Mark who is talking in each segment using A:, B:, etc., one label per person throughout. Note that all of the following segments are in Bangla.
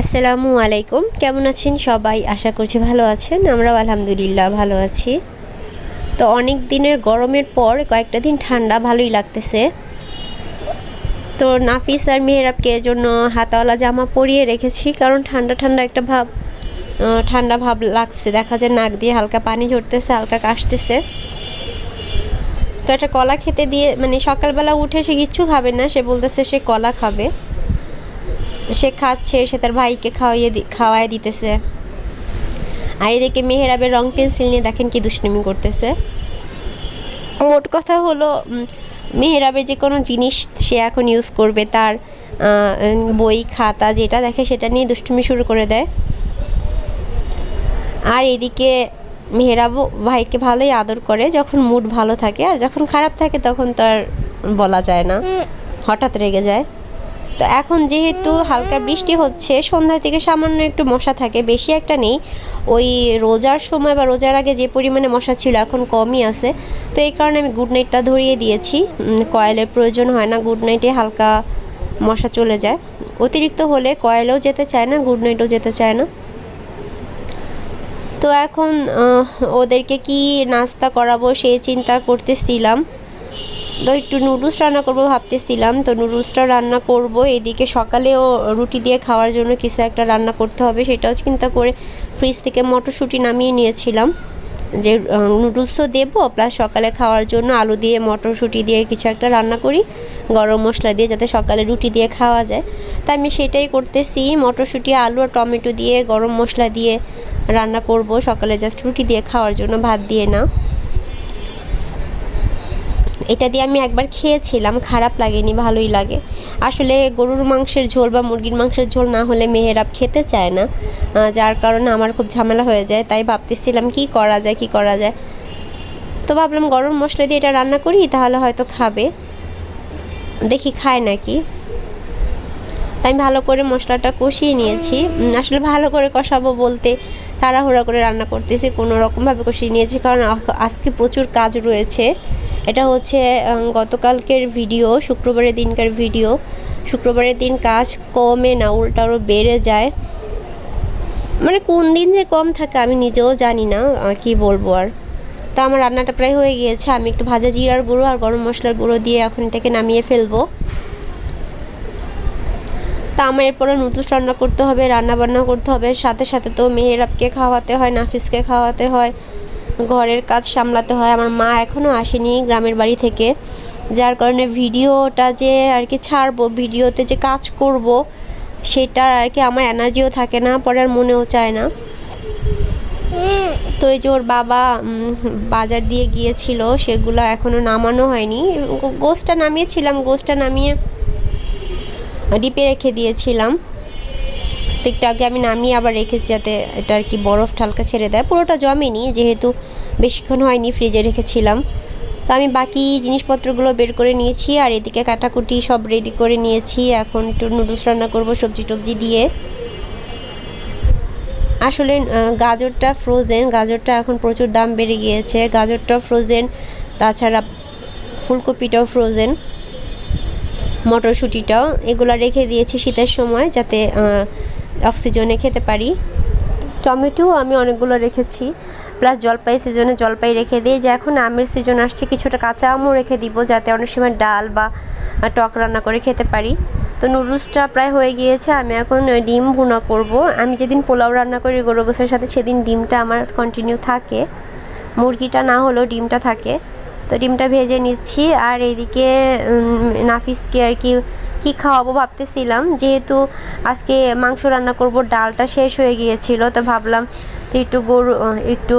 A: আসসালামু আলাইকুম। কেমন আছেন সবাই? আশা করছি ভালো আছেন। আমরাও আলহামদুলিল্লাহ ভালো আছি। তো অনেক দিনের গরমের পর কয়েকটা দিন ঠান্ডা, ভালোই লাগতেছে। তো নাফিস আর মেহরাবকে জন্য হাতাওয়ালা জামা পরিয়ে রেখেছি, কারণ ঠান্ডা ঠান্ডা একটা ভাব ঠান্ডা ভাব লাগছে। দেখা যায় নাক দিয়ে হালকা পানি ঝরতেছে, হালকা কাশতেছে। তো একটা কলা খেতে দিয়ে মানে সকালবেলা উঠে সে কিচ্ছু খাবে না, সে বলতেছে সে কলা খাবে। সে খাচ্ছে সে তার ভাইকে খাওয়াইয়ে দি- খাওয়ায় দিতেছে। আর এদিকে মেহেরাবের রং পেন্সিল নিয়ে দেখেন কি দুষ্টুমি করতেছে। মোট কথা হলো মেহেরাবের যে কোনো জিনিস সে এখন ইউজ করবে তার বই খাতা যেটা দেখে সেটা নিয়ে দুষ্টুমি শুরু করে দেয়। আর এদিকে মেহেরাবও ভাইকে ভালোই আদর করে যখন মুড ভালো থাকে আর যখন খারাপ থাকে তখন তো আর বলা যায় না। হঠাৎ রেগে যায়। তো এখন যেহেতু হালকা বৃষ্টি হচ্ছে, সন্ধ্যার থেকে সামান্য একটু মশা থাকে, বেশি একটা নেই। ওই রোজার সময় বা রোজার আগে যে পরিমাণে মশা ছিল এখন কমই আছে। তো এই কারণে আমি গুড নাইটটা ধরিয়ে দিয়েছি। কয়েলের প্রয়োজন হয় না গুড নাইটে হালকা মশা চলে যায়। অতিরিক্ত হলে কয়েলও যেতে চায় না গুড নাইটও যেতে চায় না। তো এখন ওদেরকে কি নাস্তা করাবো সেই চিন্তা করতেছিলাম। তো একটু নুডলস রান্না করব ভাবতেছিলাম। তো নুডলসটা রান্না করব। এদিকে সকালেও রুটি দিয়ে খাওয়ার জন্য কিছু একটা রান্না করতে হবে। সেটাও চিন্তা করে ফ্রিজ থেকে মটরশুঁটি নামিয়ে নিয়েছিলাম। যে নুডলসও দেবো প্লাস সকালে খাওয়ার জন্য আলু দিয়ে, মটরশুঁটি দিয়ে কিছু একটা রান্না করি। গরম মশলা দিয়ে যাতে সকালে রুটি দিয়ে খাওয়া যায়। তাই আমি সেটাই করতেছি। মটরশুঁটি, আলু আর টমেটো দিয়ে গরম মশলা দিয়ে রান্না করব। সকালে জাস্ট রুটি দিয়ে খাওয়ার জন্য ভাত দিয়ে না। এটা দিয়ে আমি একবার খেয়েছিলাম, খারাপ লাগেনি, ভালোই লাগে। আসলে গরুর মাংসের ঝোল বা মুরগির মাংসের ঝোল না হলে মেহেরাব খেতে চায় না যার কারণে আমার খুব ঝামেলা হয়ে যায়, তাই ভাবতেছিলাম কি করা যায়, কি করা যায়। তো ভাবলাম গরম মশলা দিয়ে এটা রান্না করি, তাহলে হয়তো খাবে। দেখি খায় নাকি। তাই আমি ভালো করে মশলাটা কষিয়ে নিয়েছি। আসলে ভালো করে কষাবো বলতে তাড়াহুড়া করে রান্না করতেছি, কোনো রকমভাবে কষিয়ে নিয়েছি, কারণ আজকে প্রচুর কাজ রয়েছে। এটা হচ্ছে গতকালকের ভিডিও, শুক্রবারের দিনকার ভিডিও। শুক্রবারের দিন কাজ কমে না, উল্টা আরও বেড়ে যায়। মানে কোন দিন যে কম থাকে আমি নিজেও জানি না কি বলব আর। তা আমার রান্নাটা প্রায় হয়ে গিয়েছে, আমি একটু ভাজা জিরার গুঁড়ো আর গরম মশলার গুঁড়ো দিয়ে এখন এটাকে নামিয়ে ফেলব। তা আমার এরপরে নুডলস রান্না করতে হবে রান্না বান্না করতে হবে, সাথে সাথে তো মেহেরাবকে খাওয়াতে হয়, নাফিসকে খাওয়াতে হয়। ঘরের কাজ সামলাতে হয়। আমার মা এখনও আসেনি গ্রামের বাড়ি থেকে। যার কারণে ভিডিওটা যে আর কি ছাড়বো, ভিডিওতে যে কাজ করব, সেটা আর কি আমার এনার্জিও থাকে না, পরে আর মনেও চায় না। তো এই যে ওর বাবা বাজার দিয়ে গিয়েছিল, সেগুলো এখনও নামানো হয়নি। গো- গোশটা নামিয়েছিলাম গোশটা নামিয়ে ডিপে রেখে দিয়েছিলাম। তো একটু আগে আমি নামিয়ে আবার রেখেছি যাতে এটা আর কি বরফ ঠালকা ছেড়ে দেয়। পুরোটা জমেনি যেহেতু বেশিক্ষণ হয়নি, ফ্রিজে রেখেছিলাম। তো আমি বাকি জিনিসপত্রগুলো বের করে নিয়েছি আর এদিকে কাটাকুটি সব রেডি করে নিয়েছি। এখন একটু নুডলস রান্না করব, সবজি টবজি দিয়ে। আসলে গাজরটা ফ্রোজেন গাজরটা এখন প্রচুর দাম বেড়ে গিয়েছে। গাজরটা ফ্রোজেন তাছাড়া ফুলকপিটাও ফ্রোজেন মটরশুঁটিটাও। এগুলো রেখে দিয়েছি শীতের সময় যাতে অফ সিজনে খেতে পারি। টমেটো আমি অনেকগুলো রেখেছি। প্লাস জলপাই সিজনে জলপাই রেখে দিই। যে এখন আমের সিজন আসছে, কিছুটা কাঁচা আমও রেখে দিব, যাতে অনেক সময় ডাল বা টক রান্না করে খেতে পারি। তো নুডলসটা প্রায় হয়ে গিয়েছে, আমি এখন ডিম ভুনা করব। আমি যেদিন পোলাও রান্না করি গরু গোসের সাথে সেদিন ডিমটা আমার কন্টিনিউ থাকে। মুরগিটা না হলেও ডিমটা থাকে। তো ডিমটা ভেজে নিচ্ছি। আর এইদিকে নাফিসকে আর কি কি খাওয়াবো ভাবতেছিলাম। যেহেতু আজকে মাংস রান্না করব, ডালটা শেষ হয়ে গিয়েছিল, তো ভাবলাম একটু গরু, একটু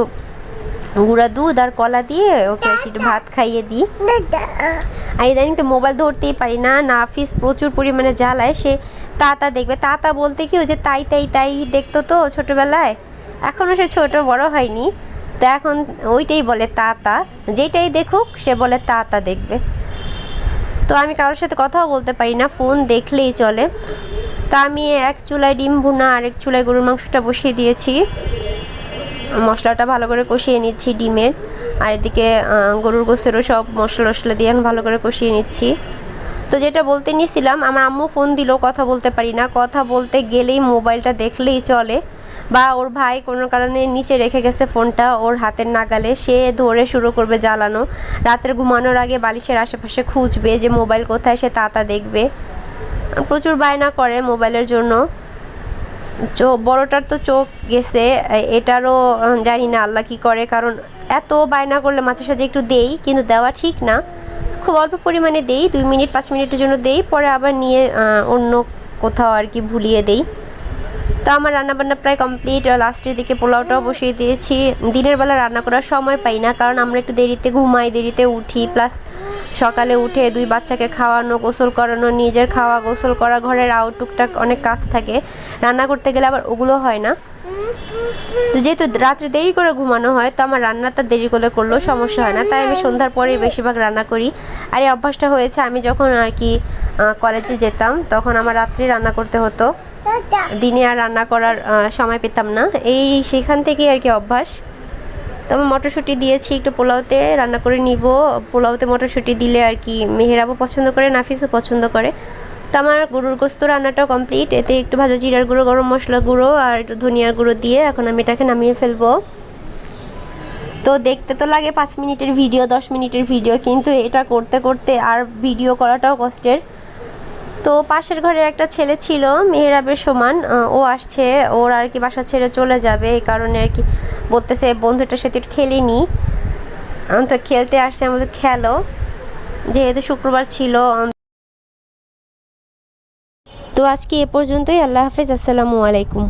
A: গুঁড়া দুধ আর কলা দিয়ে ওকে একটু ভাত খাইয়ে দিই। আর ইদানিং তো মোবাইল ধরতেই পারি না না নাফিস প্রচুর পরিমাণে জ্বালায়, সে তাতা দেখবে। তাতা বলতে কি, ওই যে তাই তাই তাই দেখতো তো ছোটোবেলায় এখনও সে ছোট, বড় হয়নি। তো এখন ওইটাই বলে তাতা, যেটাই দেখুক সে বলে তাতা দেখবে। তো আমি কারোর সাথে কথাও বলতে পারি না, ফোন দেখলেই চলে। তো আমি এক চুলায় ডিম ভুনা আর এক চুলায় গরুর মাংসটা বসিয়ে দিয়েছি। মশলাটা ভালো করে কষিয়ে নিচ্ছি ডিমের। আর এদিকে গরুর গোসেরও সব মশলা টশলা দিয়ে এখন ভালো করে কষিয়ে নিচ্ছি। তো যেটা বলতে নিয়েছিলাম, আমার আম্মু ফোন দিলেও কথা বলতে পারি না। কথা বলতে গেলেই মোবাইলটা দেখলেই চলে। বা ওর ভাই কোনো কারণে নিচে রেখে গেছে ফোনটা, ওর হাতের নাগালে সে ধরে শুরু করবে জ্বালানো। রাতের ঘুমানোর আগে বালিশের আশেপাশে খুঁজবে যে মোবাইল কোথায়, সে তাতা দেখবে। প্রচুর বায়না করে মোবাইলের জন্য। চোখ বড়টার তো চোখ গেছে, এটারও জানি না আল্লাহ কি করে, কারণ এত বায়না করলে মাঝে সাঝে একটু দেই, কিন্তু দেওয়া ঠিক না। খুব অল্প পরিমাণে দেই, দুই মিনিট, পাঁচ মিনিটের জন্য দেই, পরে আবার নিয়ে অন্য কোথাও আর কি ভুলিয়ে দেই। তো আমার রান্নাবান্না প্রায় কমপ্লিট লাস্টের দিকে পোলাওটাও বসিয়ে দিয়েছি। দিনের বেলা রান্না করার সময় পাই না, কারণ আমরা একটু দেরিতে ঘুমাই, দেরিতে উঠি। প্লাস সকালে উঠে দুই বাচ্চাকে খাওয়ানো, গোসল করানো, নিজের খাওয়া, গোসল করা, ঘরের আউট টুকটাক অনেক কাজ থাকে। রান্না করতে গেলে আবার ওগুলো হয় না। তো যেহেতু রাত্রে দেরি করে ঘুমানো হয়, তো আমার রান্নাটা দেরি করে করলেও সমস্যা হয় না। তাই আমি সন্ধ্যার পরেই বেশিরভাগ রান্না করি। আর এই অভ্যাসটা হয়েছে, আমি যখন আর কি কলেজে যেতাম, তখন আমার রাত্রে রান্না করতে হতো। দিনে আর রান্না করার সময় পেতাম না। এই সেখান থেকেই আর কি অভ্যাস। তো আমি মটরশুঁটি দিয়েছি, একটু পোলাওতে রান্না করে নিব। পোলাওতে মটরশুঁটি দিলে আর কি মেহেরাবও পছন্দ করে, নাফিসও পছন্দ করে। তো আমার গরুর গোস্ত রান্নাটাও কমপ্লিট এতে একটু ভাজা জিরার গুঁড়ো, গরম মশলা গুঁড়ো আর একটু ধনিয়ার গুঁড়ো দিয়ে এখন আমি এটাকে নামিয়ে ফেলব। তো দেখতে তো লাগে পাঁচ মিনিটের ভিডিও, দশ মিনিটের ভিডিও, কিন্তু এটা করতে করতে আর ভিডিও করাটাও কষ্টের। তো পাশের ঘরের একটা ছেলে ছিল মেহরাবের সমান ও আসছে, ওর আর কি বাসা ছেড়ে চলে যাবে, এই কারণে আর কি বলতেছে বন্ধুটার সাথে একটু খেলেনি। আমি তো খেলতে আসছে আমাদের খেলো। যেহেতু শুক্রবার ছিল তো আজকে এ পর্যন্তই, আল্লাহ হাফিজ, আসসালামু আলাইকুম।